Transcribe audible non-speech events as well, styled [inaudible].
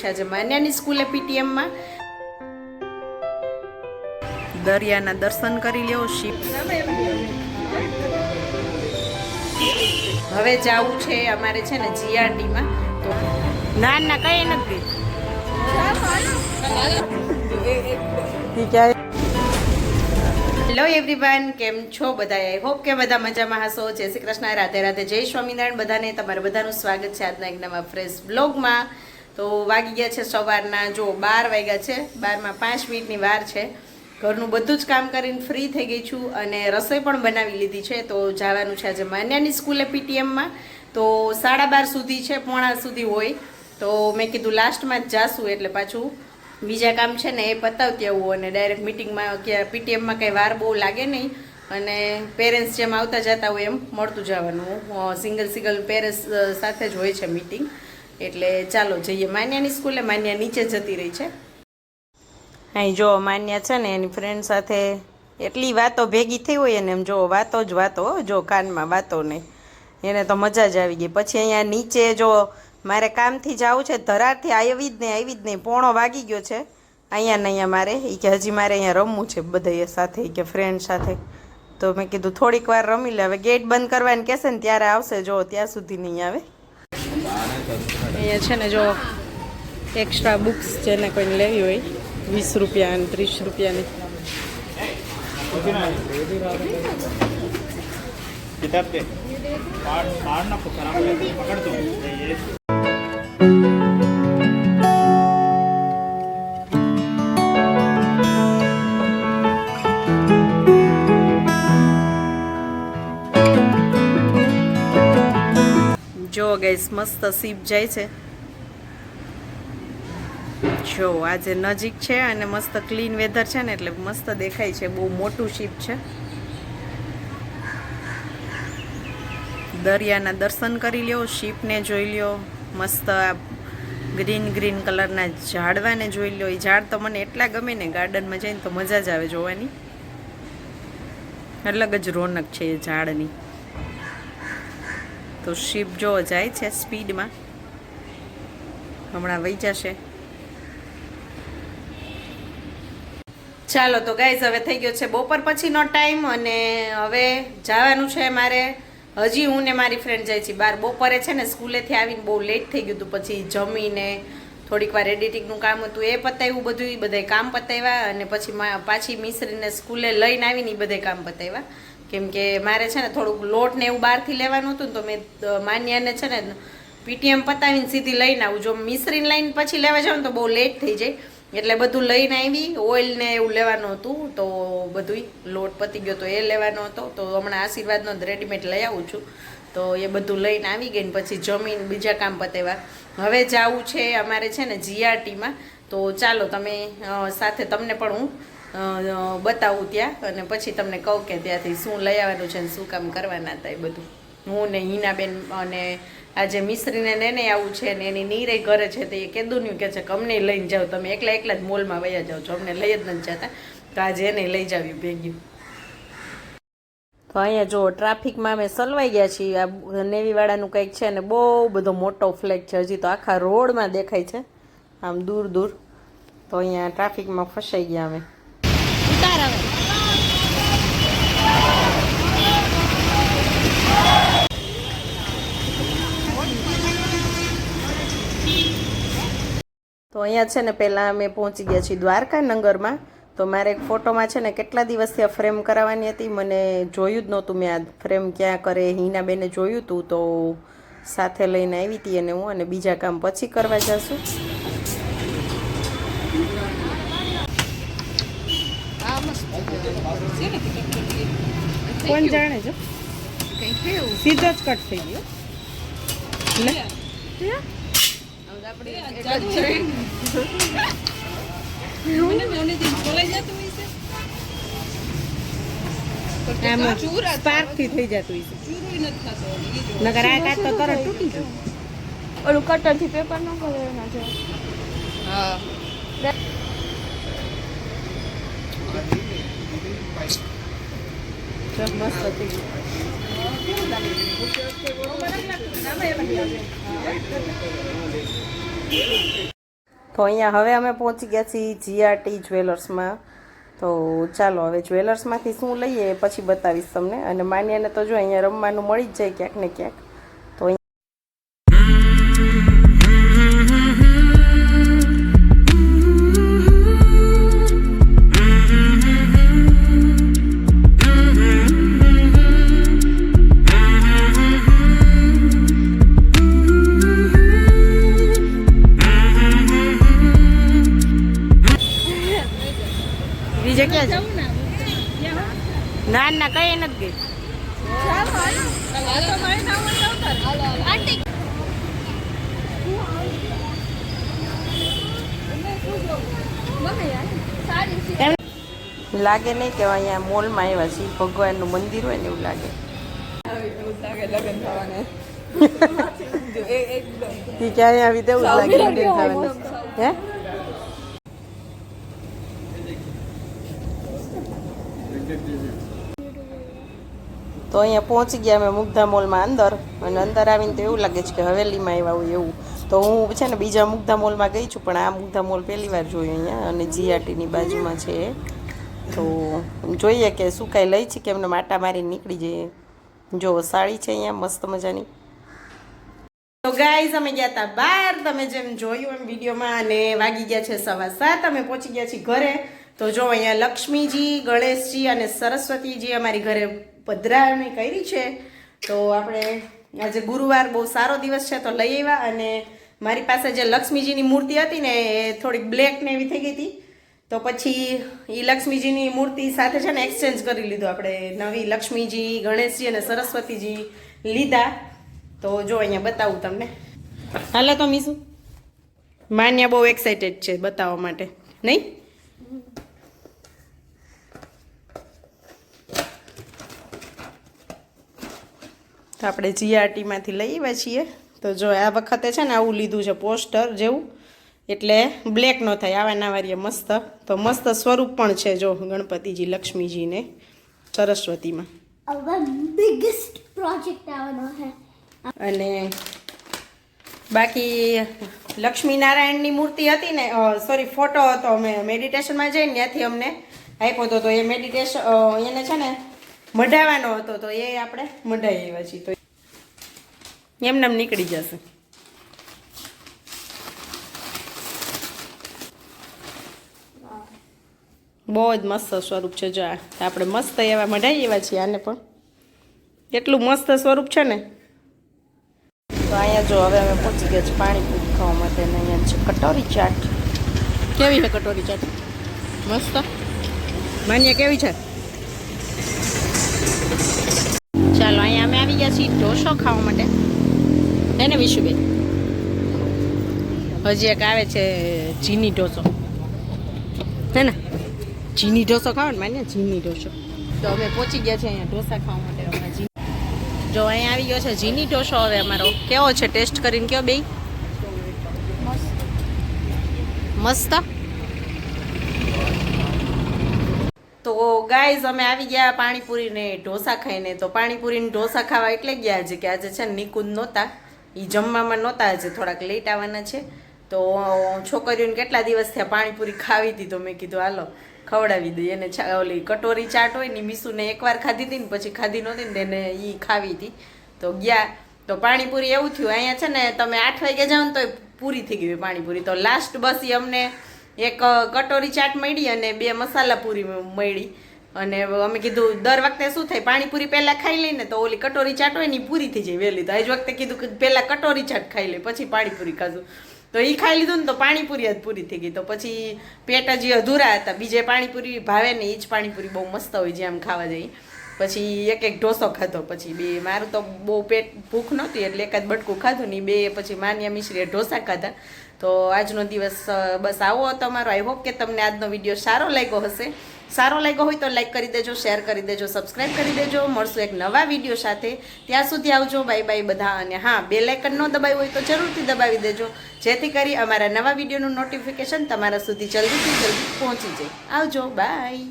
છે આજે માન્યાની સ્કૂલે પીટીએમમાં. દરિયાના દર્શન કરી લેવો શિપ. હવે જવું છે અમારે છે ને જીઆરડીમાં. તો ના ના કઈ નથી. હેલો એવરીવન કેમ છો બધા આઈ હોપ કે બધા મજામાં હશો. જય શ્રી કૃષ્ણ રાધે રાધે જય સ્વામિનારાયણ બધાને. તમારા બધાનું સ્વાગત છે આજના એક નવા ફ્રેશ બ્લોગમાં તો વાગી ગયા છે સવારના, જો બાર વાગ્યા છે, બારમાં પાંચ મિનિટની વાર છે. ઘરનું બધું જ કામ કરીને ફ્રી થઈ ગઈ છું અને રસોઈ પણ બનાવી લીધી છે. તો જવાનું છે આજે માન્યાની સ્કૂલે પીટીએમમાં તો સાડા બાર સુધી છે, પોણા સુધી હોય. તો મેં કીધું લાસ્ટમાં જ જાશું એટલે પાછું બીજા કામ છે ને એ પતાવતી આવું અને ડાયરેક્ટ મિટિંગમાં કે પીટીએમમાં કંઈ વાર બહુ લાગે નહીં. અને પેરેન્ટ્સ જેમ આવતા જતા હોય એમ મળતું જવાનું. સિંગલ સિંગલ પેરેન્ટ્સ સાથે જ હોય છે મિટિંગ એટલે ચાલો જઈએ. માન્યાની સ્કૂલે માન્યા નીચે જતી રહી છે. અહીં જો માન્યા છે ને, એની ફ્રેન્ડ સાથે એટલી વાતો ભેગી થઈ હોય એને એમ જો વાતો જ વાતો જો કાનમાં વાતો નહીં. એને તો મજા જ આવી ગઈ. પછી અહીંયા નીચે જો મારે કામથી જવું છે, ધરારથી આવી જ નહીં આવી જ નહીં, પોણો વાગી ગયો છે. અહીંયા ને અહીંયા મારે એ કે હજી મારે અહીંયા રમવું છે બધા સાથે કે ફ્રેન્ડ સાથે. તો મેં કીધું થોડીક વાર રમી લે. હવે ગેટ બંધ કરવાની કહેશે ને, ત્યારે આવશે. જો, ત્યાં સુધી નહીં આવે. અહીંયા છે ને જો એક્સ્ટ્રા બુક્સ જેને કોઈને લેવી હોય, વીસ રૂપિયા અને ત્રીસ રૂપિયાની. કિતાબ ગઈસ મસ્ત સીપ જાય છે. જો, આજે નજીક છે અને મસ્ત ક્લીન વેધર છે ને એટલે મસ્ત દેખાય છે. બહુ મોટું શીપ છે. દરિયાના દર્શન કરી લ્યો, શીપને જોઈ લ્યો, મસ્ત આ ગ્રીન ગ્રીન કલરના ઝાડવાને જોઈ લ્યો. એ ઝાડ તો મને એટલા ગમે ને ગાર્ડનમાં જઈને તો મજા જ આવે જોવાની. અલગ જ રોનક છે એ ઝાડની. તો શિપ જો જાય છે સ્પીડમાં હમણાં વહી જશે. ચાલો તો ગાઈઝ હવે થઈ ગયો છે બપોર પછીનો ટાઈમ અને હવે જવાનું છે મારે. હજી હું ને મારી ફ્રેન્ડ જાય છે બાર. બપોરે છે ને સ્કૂલેથી આવીને બહુ લેટ થઈ ગયું હતું. પછી જમીને થોડીક વાર એડિટિંગનું કામ હતું, એ પતાવ્યું બધું, એ બધાય કામ પતાવ્યા અને પછી પાછી મિશ્રીને સ્કૂલે લઈને આવીને એ બધા કામ પતાવ્યા. કેમ કે મારે છે ને થોડુંક લોટ ને એવું બહારથી લેવાનું હતું ને તો મેં માન્યાને છે ને પીટીએમ પતાવીને સીધી લઈને આવું. જો મિશ્રીને લઈને પછી લેવા જાઉં તો બહુ લેટ થઈ જાય. એટલે બધું લઈને આવી ઓઇલ ને એવું લેવાનું હતું તો બધું લોટ પતી ગયો તો એ લેવાનો હતો. તો હમણાં આશીર્વાદનો જ રેડીમેડ લઈ આવું છું. તો એ બધું લઈને આવી ગઈ ને પછી જમીન બીજા કામ પતેવા હવે જવું છે અમારે છે ને જીઆરટીમાં તો ચાલો તમે સાથે તમને પણ હું બતાવું ત્યાં અને પછી તમને કહું કે ત્યાંથી શું લઈ આવવાનું છે ને શું કામ કરવાના હતા એ બધું. હું ને હિનાબેન અને આજે મિશ્રીને ને આવું છે ને એની નીરે ઘરે છે તે એ કીધું નહીં કે છે કે અમને લઈને જાઓ, તમે એકલા એકલા જ મોલમાં વયા જાઓ છો, અમને લઈ જ નથી જતા. તો આજે એને લઈ જાવી ભેગ્યું. તો અહીંયા જો ટ્રાફિકમાં અમે સલવાઈ ગયા છીએ, આ નેવીવાળાનું કંઈક છે ને બહુ બધો મોટો ફ્લેગ છે, હજી તો આખા રોડમાં દેખાય છે. આમ દૂર દૂર. તો અહીંયા ટ્રાફિકમાં ફસાઈ ગયા અમે. તો અહીંયા છે ને પહેલાં અમે પહોંચી ગયા છીએ દ્વારકા નગરમાં. તો મારે એક ફોટોમાં છે ને કેટલા દિવસથી આ ફ્રેમ કરાવવાની હતી મને જોયું જ નહોતું. મેં આ ફ્રેમ ક્યાં કરે હિનાબેને જોયું હતું તો સાથે લઈને આવી હતી અને હું અને બીજા કામ પછી કરવા જશું. કોણ જાણે છો સીધો જ કટ થઈ ગયો. ઓલું કટરથી પેપર ન કરે જો. તો મસ્ત ગયું. તો અહીંયા હવે અમે પહોંચી ગયા છીએ જીઆરટી જ્વેલર્સમાં તો ચાલો હવે જ્વેલર્સમાંથી શું લઈએ પછી બતાવીશ તમને. અને માન્યાને તો જો અહીંયા રમવાનું મળી જ જાય ક્યાંક ને ક્યાંક. બીજે ક્યાં છે ના ના કઈ નથી ગઈ. લાગે નહીં કે અહીંયા મોલમાં આવ્યા છીએ. ભગવાનનું મંદિર હોય ને એવું લાગે. ક્યારે આવી દેવું લાગે લગ્ન થવાનું. [laughs] હે? તો અહીંયા પહોંચી ગયા અમે મુગ્ધા મોલમાં અંદર અને અંદર આવીને તો એવું લાગે છે કે હવેલીમાં આવ્યા હોય એવું. તો હું છે ને બીજા મુગ્ધા મોલમાં ગઈ છું, પણ આ મુગ્ધા મોલ પહેલી વાર જોયું અહીંયા અને જીઆરટીની બાજુમાં છે. તો જોઈએ કે શું કાંઈ લઈ છે કે એમને માટા મારી નીકળી જઈએ. જો સાડી છે અહીંયા, મસ્ત મજાની. તો ગાઈઝ અમે ગયા હતા બહાર. તમે જેમ જોયું એમ વિડીયોમાં અને વાગી ગયા છે સવા સાત. અમે પહોંચી ગયા છીએ ઘરે. તો જો અહીંયા લક્ષ્મીજી, ગણેશજી અને સરસ્વતીજી અમારી ઘરે પધરાવણી કરી છે. તો આપણે આજે ગુરુવાર બહુ સારો દિવસ છે, તો લઈ આવ્યા અને મારી પાસે જે લક્ષ્મીજીની મૂર્તિ હતી ને, એ થોડીક બ્લેક ને એવી થઈ ગઈ હતી. તો પછી એ લક્ષ્મીજીની મૂર્તિ સાથે છે ને એક્સચેન્જ કરી લીધું. આપણે નવી લક્ષ્મીજી, ગણેશજી અને સરસ્વતીજી લીધા. તો જો અહીંયા બતાવું તમને. હાલે તો મીસુ. માન્યા બહુ એક્સાઇટેડ છે બતાવવા માટે. નહીં? તો આપણે જીઆરટીમાંથી લઈ આવ્યા છીએ. તો જો આ વખતે છે ને આવું લીધું છે પોસ્ટર જેવું એટલે બ્લેક ન થાય આવા નાવારીએ મસ્ત. તો મસ્ત સ્વરૂપ પણ છે જો ગણપતિજી લક્ષ્મીજીને સરસ્વતીમાં. અને બાકી લક્ષ્મીનારાયણની મૂર્તિ હતી ને સોરી ફોટો હતો. અમે મેડિટેશનમાં જઈને ત્યાંથી અમને આપ્યો હતો તો એ મેડિટેશન એને છે ને મઢાવાનો હતો તો એ આપણે મઢાઈ આવ્યા છીએ. તો એમને એમ નીકળી જશે. બહુ જ મસ્ત સ્વરૂપ છે જો આપણે મસ્ત એવા મઢાઈ એવા છીએ આને પણ. એટલું મસ્ત સ્વરૂપ છે ને. તો અહીંયા જો હવે અમે પહોંચી ગયા છે પાણીપુરી ખાવા માટે ને અહીંયા છે કટોરી ચાટ. કેવી છે કટોરી ચાટ? મસ્ત? માન્ય કેવી છે? ચાલો અહીંયા અમે આવી ગયા છીએ ઢોસો ખાવા માટે. હે ને વિશુબેન હજી એક આવે છે ચીની ઢોસો. હે ને? ચીની ઢોસો ખાવો ને માન્ય ચીની ઢોસો. તો અમે પહોંચી ગયા છે અહીંયા ઢોસા ખાવા માટે. હમણાં જી જો અહીંયા આવી ગયો છે જીની ઢોસો હવે અમારો. કેવો છે ટેસ્ટ કરીને કયો બે મસ્ત? તો ગાઈઝ અમે આવી ગયા પાણીપુરીને ઢોસા ખાઈને. તો પાણીપુરીને ઢોસા ખાવા એટલે ગયા છે કે આજે છે ને નિકુંજ નહોતા. એ જમવામાં નહોતા, આજે થોડાક લેટ આવવાના છે. તો છોકરીઓને કેટલા દિવસ થયા પાણીપુરી ખાવી હતી તો મેં કીધું, હાલો, ખવડાવી દઈએ. એને ઓલી કટોરી ચાટ હોય ને મીસુને એકવાર ખાધી હતી ને પછી ખાધી નહોતી ને તેને એ ખાવી હતી. તો ગયા. તો પાણીપુરી એવું થયું, અહીંયા છે ને તમે આઠ વાગે જાઓ ને તો પૂરી થઈ ગઈ પાણીપુરી. તો લાસ્ટ બસ એ અમને એક કટોરી ચાટ મળી અને બે મસાલા પૂરી મળી. અને અમે કીધું, દર વખતે શું થાય, પાણીપુરી પહેલાં ખાઈ લઈને તો ઓલી કટોરી ચાટ હોય ને પૂરી થઈ જાય વહેલી. તો આજ વખતે કીધું કે પહેલાં કટોરી ચાટ ખાઈ લે, પછી પાણીપુરી ખાધું. તો એ ખાઈ લીધું ને તો પાણીપુરી જ પૂરી થઈ ગઈ. તો પછી પેટ હજી અધૂરા હતા. બીજે પાણીપુરી ભાવે ને એ જ પાણીપુરી બહુ મસ્ત હોય જે આમ ખાવા જઈએ પછી એક એક ઢોસો ખાધો. પછી બે, મારું તો બહુ પેટ ભૂખ નહોતી એટલે એકાદ બટકું ખાધું ને બે, પછી માન્યા મિશ્રીએ ઢોસા ખાધા. તો આજનો દિવસ બસ આવો તમારો આઈ હોપ કે તમને આજનો વીડિયો સારો લાગ્યો હશે. સારો લાગ્યો હોય તો લાઈક કરી દેજો શેર કરી દેજો સબસ્ક્રાઈબ કરી દેજો. મળશું એક નવા વીડિયો સાથે. ત્યાં સુધી આવજો. બાય બાય બધા. અને હા બે લાઇકન ન દબાવ્યું હોય તો જરૂરથી દબાવી દેજો. જેથી કરી અમારા નવા વિડીયોનું નોટિફિકેશન તમારા સુધી જલ્દીથી જલ્દી પહોંચી જાય. આવજો. બાય